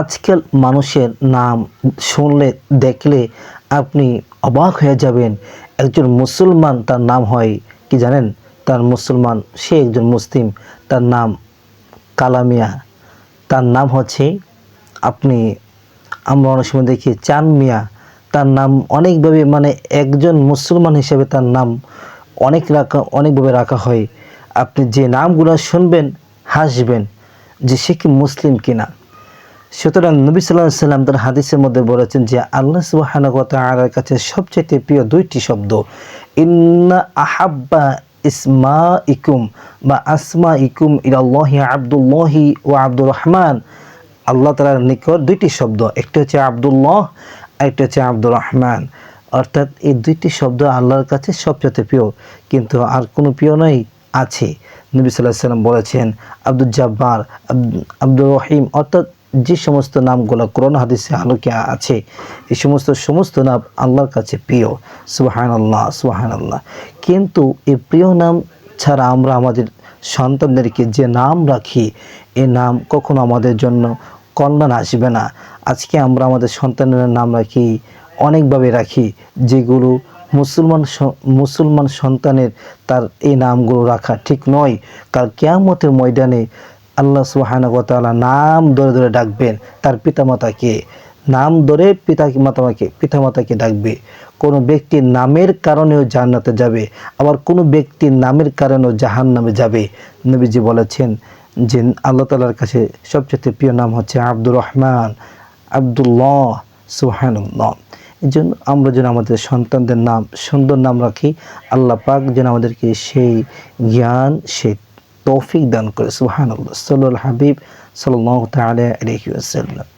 আজকাল মানুষের নাম শুনলে, দেখলে আপনি অবাক হয়ে যাবেন। একজন মুসলমান তার নাম হয় কি জানেন? তার মুসলমান, সে একজন মুসলিম, তার নাম কালামিয়া। তার নাম হচ্ছে, আপনি, আমরা অনেক সময় দেখি চান মিয়া। তার নাম অনেকভাবে মানে একজন মুসলমান হিসেবে তার নাম অনেক রাখা, অনেকভাবে রাখা হয়। আপনি যে নামগুলো শুনবেন, হাসবেন যে সে কি মুসলিম কিনা। সুতরাং নবী সাল্লাহ সাল্লাম তার হাদিসের মধ্যে বলেছেন যে আল্লাহ সুবাহানগত আলার কাছে সবচেয়ে প্রিয় দুইটি শব্দ। ইন্না আহাব্বা ইসমা ইকুম বা আসমা ইকুম ইলাল্লাহি আবদুল্লাহি ও আব্দুর রহমান আল্লাহ তালার নিকট দুইটি শব্দ, একটি হচ্ছে আবদুল্লাহ একটা হচ্ছে আব্দুর রহমান অর্থাৎ এই দুইটি শব্দ আল্লাহর কাছে সবচেয়ে প্রিয়, কিন্তু আর কোনো প্রিয় নয় আছে। নবী সাল্লাহ সাল্লাম বলেছেন আব্দুল জব্বার আব্দুর রহিম অর্থাৎ যে সমস্ত নামগুলো কোরআন হাদিসে আলোকে আছে, এই সমস্ত সমস্ত নাম আল্লাহর কাছে প্রিয়। সুবাহান আল্লাহ সুবাহান আল্লাহ কিন্তু এই প্রিয় নাম ছাড়া আমরা আমাদের সন্তানদেরকে যে নাম রাখি এ নাম কখনো আমাদের জন্য কল্যাণ আসবে না। আজকে আমরা আমাদের সন্তানের নাম রাখি, অনেকভাবে রাখি, যেগুলো মুসলমান মুসলমান সন্তানের তার এই নামগুলো রাখা ঠিক নয়। কাল কেয়ামতের ময়দানে আল্লাহ সুবাহানগতালা নাম ধরে ধরে ডাকবেন। তার পিতামাতাকে নাম ধরে পিতা মাতামাকে পিতামাতাকে ডাকবে। কোনো ব্যক্তির নামের কারণেও জান্নাতে যাবে, আবার কোনো ব্যক্তির নামের কারণেও জাহান নামে যাবে। নবীজি বলেছেন যে আল্লাহ তালার কাছে সবচেয়ে প্রিয় নাম হচ্ছে আব্দুর রহমান, আবদুল্লাহ সুহানুল্লাহ এই জন্য আমরা যেন আমাদের সন্তানদের নাম, সুন্দর নাম রাখি। আল্লাহ পাক যেন আমাদেরকে সেই জ্ঞান, সেই তৌফিক দান করে সুহানুল্লাহ সাল্লাল হাবিব সাল্লাহ তালা আলহি আসাল্লাম